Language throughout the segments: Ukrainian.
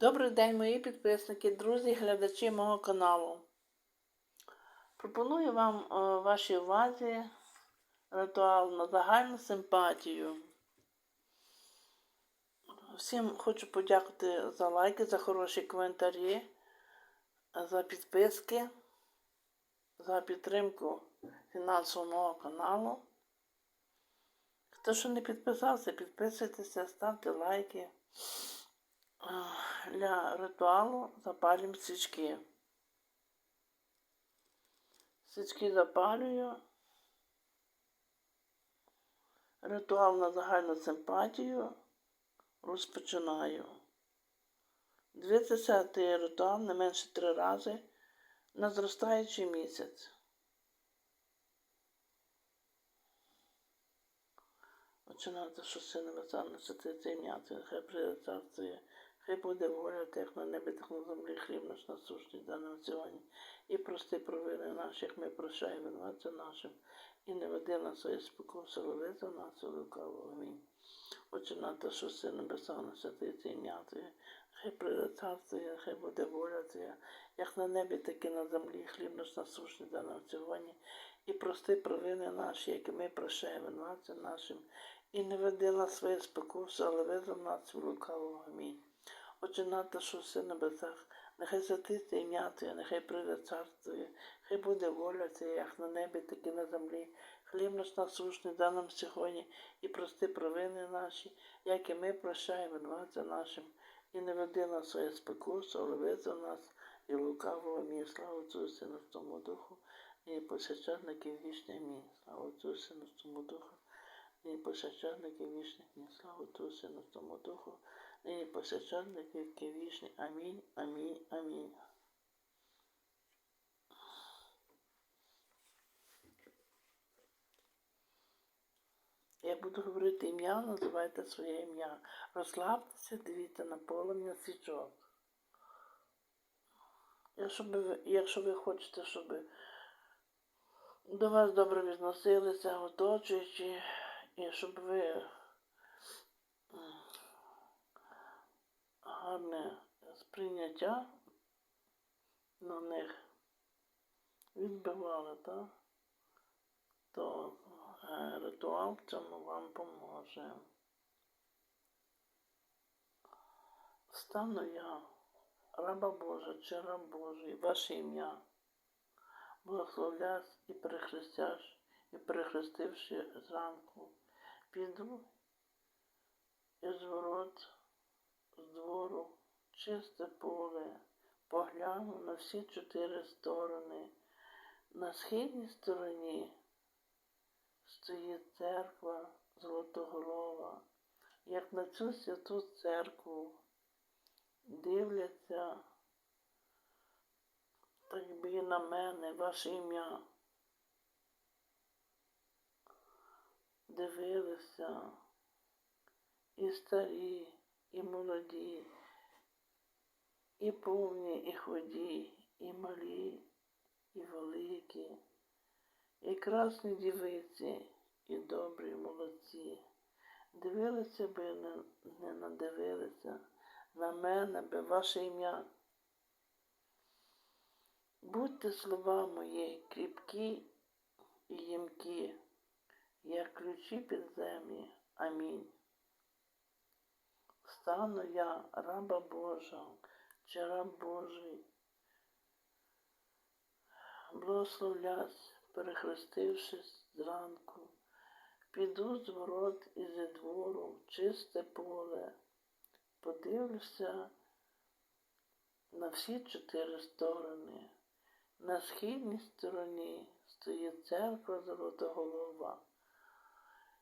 Добрий день, мої підписники, друзі, глядачі мого каналу. Пропоную вам е, вашій увазі ритуал на загальну симпатію. Всім хочу подякувати за лайки, за хороші коментарі, за підписки, за підтримку фінансового мого каналу. Хто ще не підписався, підписуйтеся, ставте лайки. Для ритуалу запалюємо свічки. Свічки запалюю. Ритуал на загальну симпатію розпочинаю. Цей ритуал не менше три рази на зростаючий місяць. Починати, що сина весана, святити ім'я, хай прийде царствує. Хай буде воля тих на небі, тих на землі, хліб наш насущний даним сьогодні. І прости провини наші, як ми прощаємо винуватцям нашим, і не веди на своє спокуси, лови за нас, лукавого. Амінь. Отче нато, що си небеса, на святиться ім'я Твоє, хай прийде Твоє, хай буде воля Твоя, як на небі, так і на землі, хліб наш насущний даним сьогодні. І прости провини наші, які ми прощаємо винуватцям нашим, і не веди на своє спокуси, але веди нас лукавого. Амінь. Отже, нато, що все небесах, нехай святиться ім'я Твоє, нехай прийде царство хай буде воля Твоя, як на небі, так і на землі. Хліб наш насушний дай нам сьогодні, і прости провини наші, як і ми прощаємо винуватцям нашим, і не веди на своє спокусу, але визвав нас і лукавого мій, слава Отцю Сину в тому духу, і посвященники вічний мій, слава Отцю Сину в тому духу, і посвященники вічних мій, слава Отцю Сину в тому духу, нині на віки вічні. Амінь, амінь, амінь. Я буду говорити ім'я, називайте своє ім'я. Розслабтеся, дивіться на полум'я свічок. Якщо ви, якщо ви хочете, щоб до вас добре відносилися, оточуючи, і щоб ви гарне сприйняття на них відбивали, так? то е, ритуал цьому вам поможе. Стану я, раба Божа чи раб Божий, ваше ім'я, благословлясь і перехрестяш, і перехрестивши зранку, піду із ворот з двору, чисте поле, погляну на всі чотири сторони. На східній стороні стоїть церква Золотоголова. Як на цю святу церкву дивляться, так би на мене, ваше ім'я. Дивилися і старі і молоді, і повні, і ході, і малі, і великі, і красні дівиці, і добрі молодці. Дивилися би, не, не надивилися на мене би ваше ім'я. Будьте слова мої кріпкі і ємкі, як ключі підземні. Амінь стану я раба Божа чи раб Божий, благословлясь, перехрестившись зранку, піду з ворот і зі двору в чисте поле, подивлюся на всі чотири сторони. На східній стороні стоїть церква Золотоголова.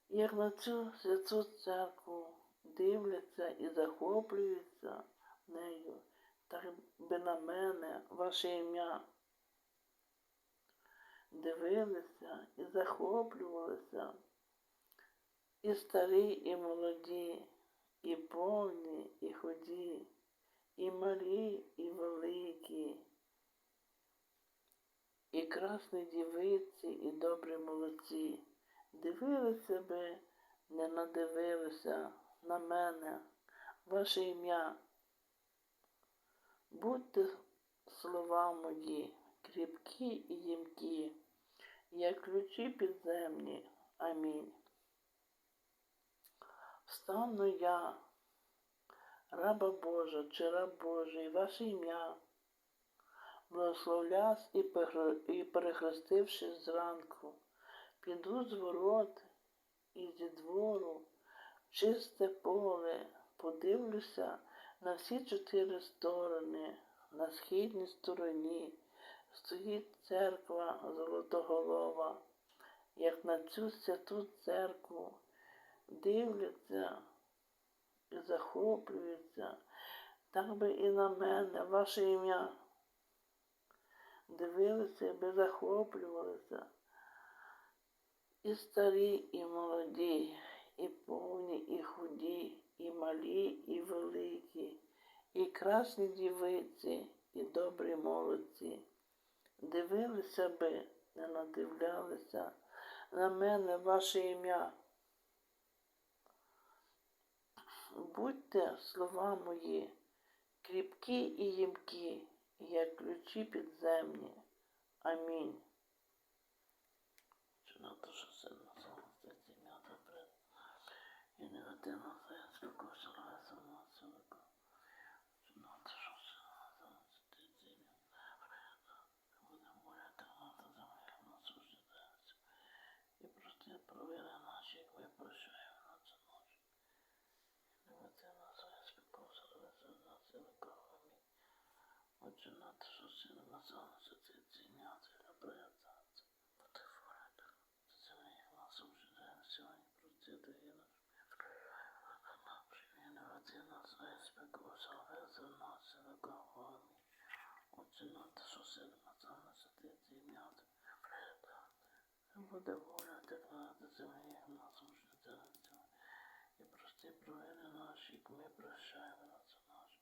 Як на цю святу церкву дивляться і захоплюються нею, так би на мене, ваше ім'я. Дивилися і захоплювалися, і старі, і молоді, і повні, і ході, і малі, і великі, і красні дівиці, і добрі молодці. Дивилися би, не надивилися на мене, ваше ім'я. Будьте слова мої, кріпкі і ємкі, як ключі підземні. Амінь. Встану я, раба Божа, чи раб Божий, ваше ім'я, благословлясь і перехрестившись зранку, піду з ворот і зі двору, чисте поле, подивлюся на всі чотири сторони, на східній стороні стоїть церква Золотоголова, як на цю святу церкву дивляться і захоплюються, так би і на мене, ваше ім'я. Дивилися, би захоплювалися. І старі, і молоді, і повні, і худі, і малі, і великі, і красні дівиці, і добрі молодці. Дивилися би, не надивлялися на мене ваше ім'я. Будьте слова мої, кріпкі і їмкі, як ключі підземні. Амінь. Чи на то, що це називається ім'я добре? І негативно це спілкувався разом на цілку. Чи на то, що це називається ім'я добре? Буде моляти на то за моїх насуждеться. І прости провини наші, на на на те, що сина називається це ім'я, це добре, це буде воля, так. Це моїх насуждеться сьогодні, прости дорогі наші. Негативно своє спілкувався разом на цілку. Амінь. На те, що сина називається це ім'я, так. Буде воля така до землі насушниця і прости провини наші, як ми прощаємо на це наше.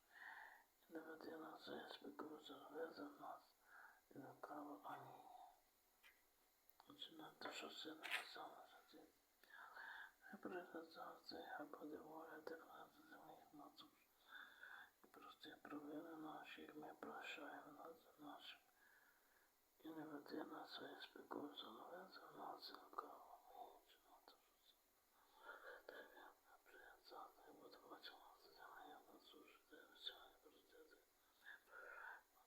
І не веди нас, я спекуся, за нас, і лукаво. Амінь. Отже, що сина саме за ці. І приказав це, а буде воля така до землі насушниця. Провини наші, як ми прощаємо нас за нашим. І не веди нас своє спекуся, але за нас і лукаво. Амінь. Чи на те, що це. Тебе приказав, і буде бачила за землі насушниця, і сьогодні простити.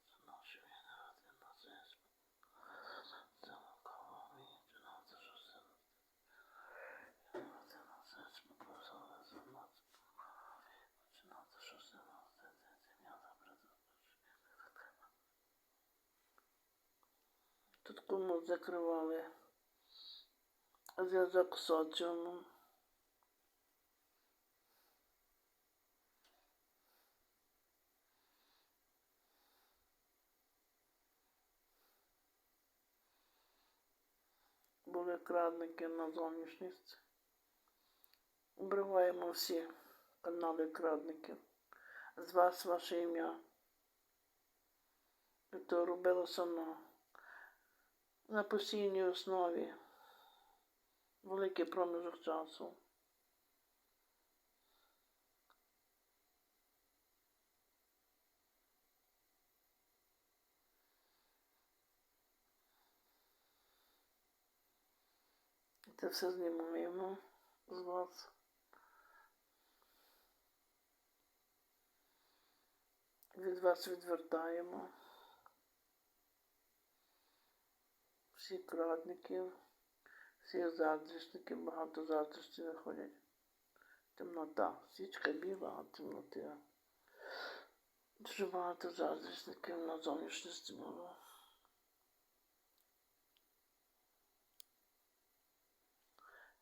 Це наші війни, один на це це лукаво. Амінь. Чи на те, що це. І не веди нас своє спекуся, але за нас. Чи на те, що це. Це ім'я добре Тут кому закривали зв'язок з соціумом. Були крадники на зовнішність. Обриваємо всі канали крадників. З вас ваше ім'я. І то робилося на на постійній основі великий проміжок часу. Це все знімаємо з вас. Від вас відвертаємо. Всіх крадників, всіх заздрічників, багато заздрості виходять. Темнота, свічка біла, а темноти. Дуже багато заздрічників на зовнішності було.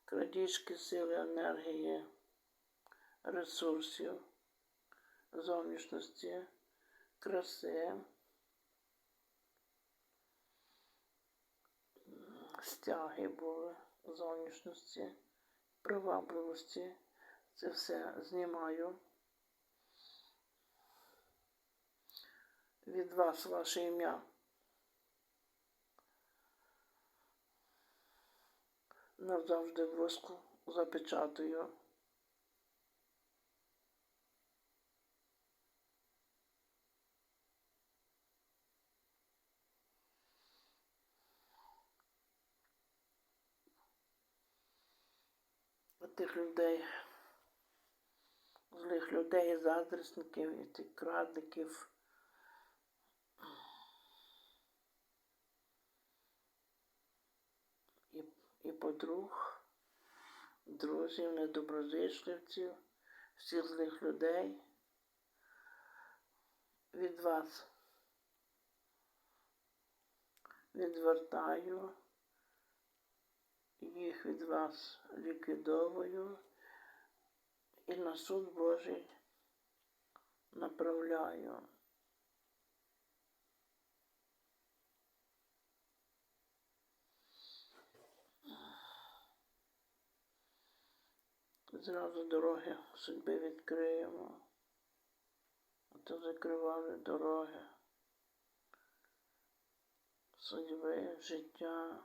Крадіжки сили, енергії, ресурсів, зовнішності, краси. Стяги були зовнішності, привабливості. Це все знімаю. Від вас ваше ім'я. Назавжди в воску запечатую. Тих людей, злих людей, заздрісників і тих крадників. І, і подруг, друзів, недоброзичливців, всіх злих людей від вас відвертаю, їх від вас ліквідовую і на суд Божий направляю. Зразу дороги судьби відкриємо, а то закривали дороги судьби, життя.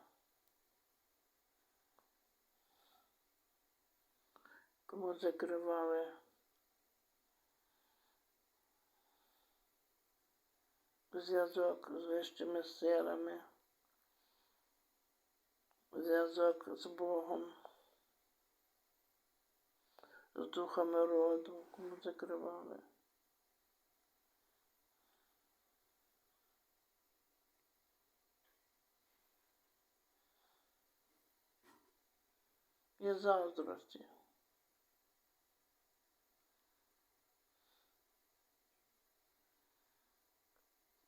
Кому закривали зв'язок з вищими силами, зв'язок з Богом, з духами роду, кому закривали. і заздрості.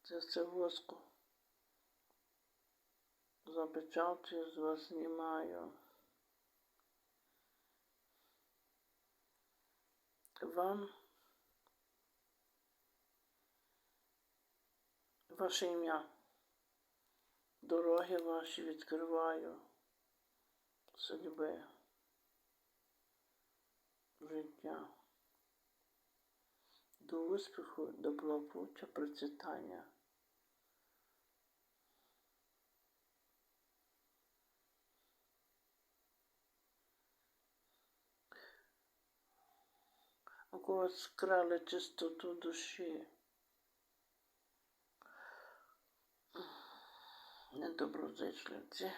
Це все воску. Запечатую, з вас знімаю. Вам ваше ім'я. Дороги ваші відкриваю судьби життя, до успіху, до благополуччя, процвітання. Когось скрали чистоту душі. Недоброзичливці.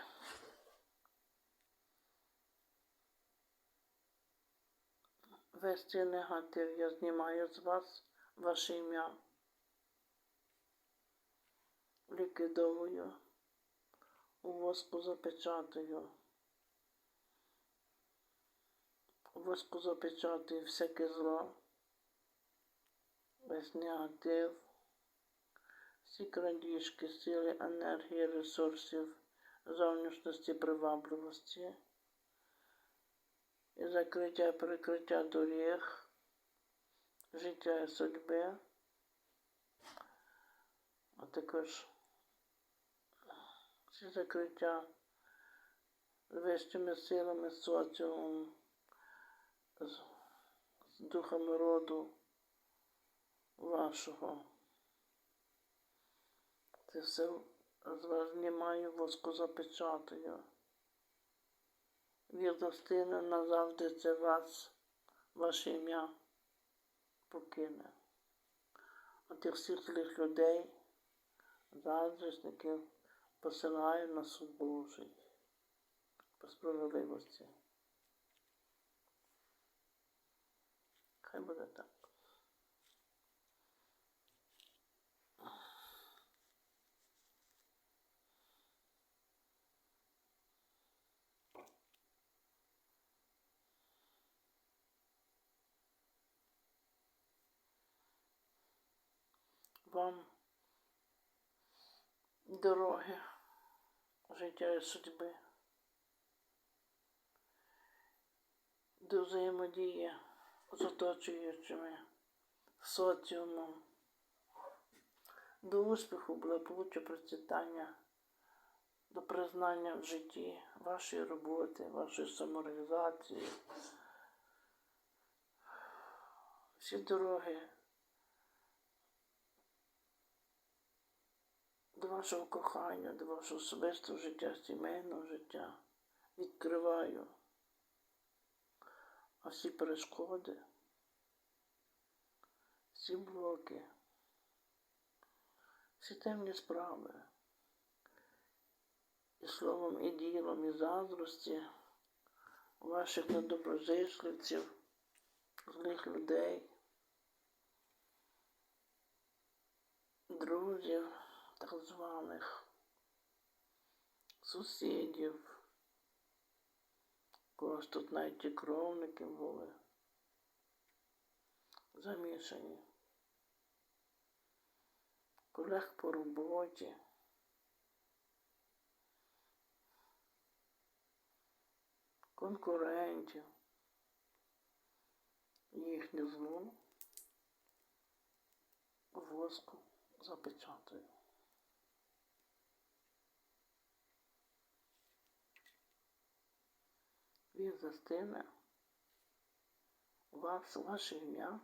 Весь цей негатив я знімаю з вас ваше ім'я. Ліквідовую, у воску запечатаю. У воску запечатую всяке зло, весь негатив, всі крадіжки, сили, енергії, ресурсів, зовнішності, привабливості. І закриття перекриття доріг, життя і судьби, а також всі закриття вищими силами, соціумом, з, з духами роду вашого. Це все з вас знімаю, воску запечатаю. Вірдостина назавжди це вас, ваше ім'я покине. А тих всіх злих людей, заздрісників посилаю на суд Божий по справедливості. Хай буде так. вам дороги, життя і судьби, до взаємодії з оточуючими соціумом, до успіху, благополуччя, процвітання, до признання в житті вашої роботи, вашої самореалізації. Всі дороги до вашого кохання, до вашого особистого життя, сімейного життя. Відкриваю. А всі перешкоди, всі блоки, всі темні справи. І словом, і ділом, і заздрості ваших недоброзичливців, злих людей, друзів так званих, сусідів, когось тут навіть і кровники були замішані, колег по роботі. конкурентів, їхню злу воску запечатую. Він застине вас, ваше ім'я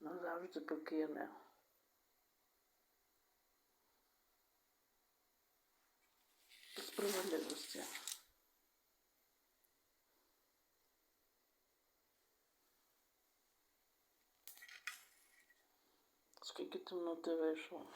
назавжди покине. Справедливості. Скільки темноти вийшло?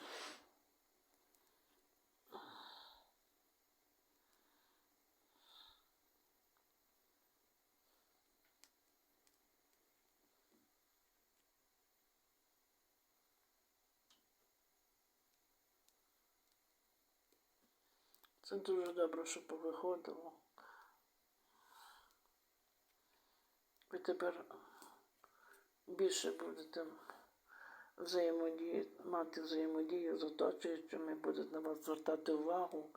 Це дуже добре, що повиходило. Ви тепер більше будете взаємодії, мати взаємодію з оточуючими, будуть на вас звертати увагу.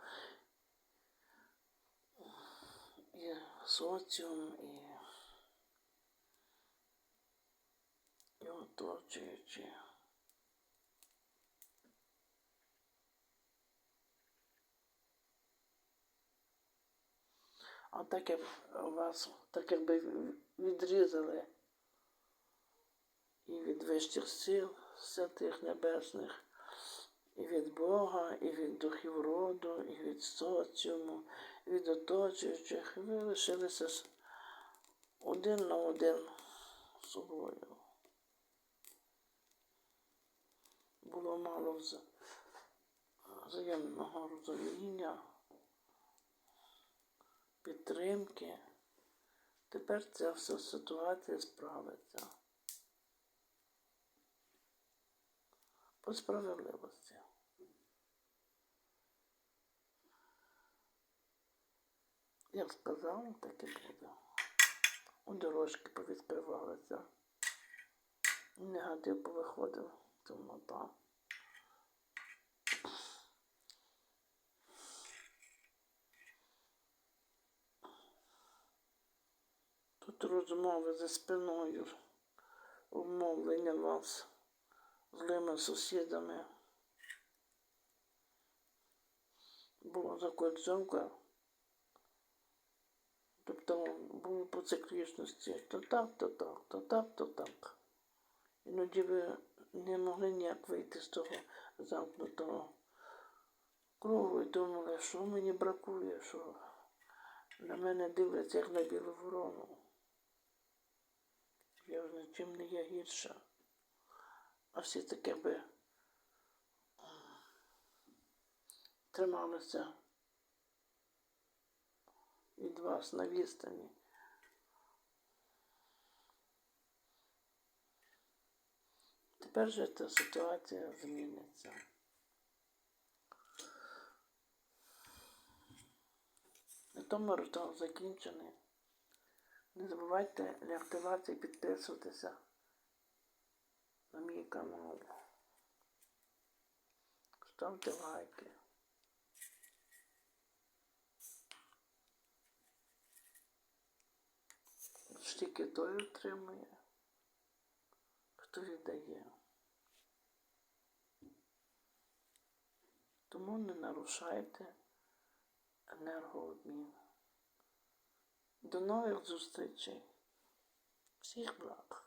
І соціум, і, і оточуючі. А так як вас так якби відрізали і від вищих сил святих небесних, і від Бога, і від духів роду, і від соціуму, і від оточуючих. І ви лишилися один на один з собою. Було мало вза- взаємного розуміння, підтримки. Тепер ця вся ситуація справиться. По справедливості. Як сказав, так і буде. У дорожки повідкривалися. Негатив повиходив, темнота. Тут розмови за спиною, умовлення вас злими сусідами. Була закольцовка. Тобто було по циклічності. То так, то так, то так, то так. Іноді ви не могли ніяк вийти з того замкнутого кругу і думали, що мені бракує, що на мене дивляться як на білу ворону. Я вже нічим не є гірша. А всі таке би трималися від вас на відстані. Тепер же ця ситуація зміниться. На тому ритуал закінчений. Не забувайте для активації підписуватися на мій канал. Ставте лайки. Тільки той отримує, хто віддає. Тому не нарушайте енергообмін. До нових зустрічей. Всіх благ.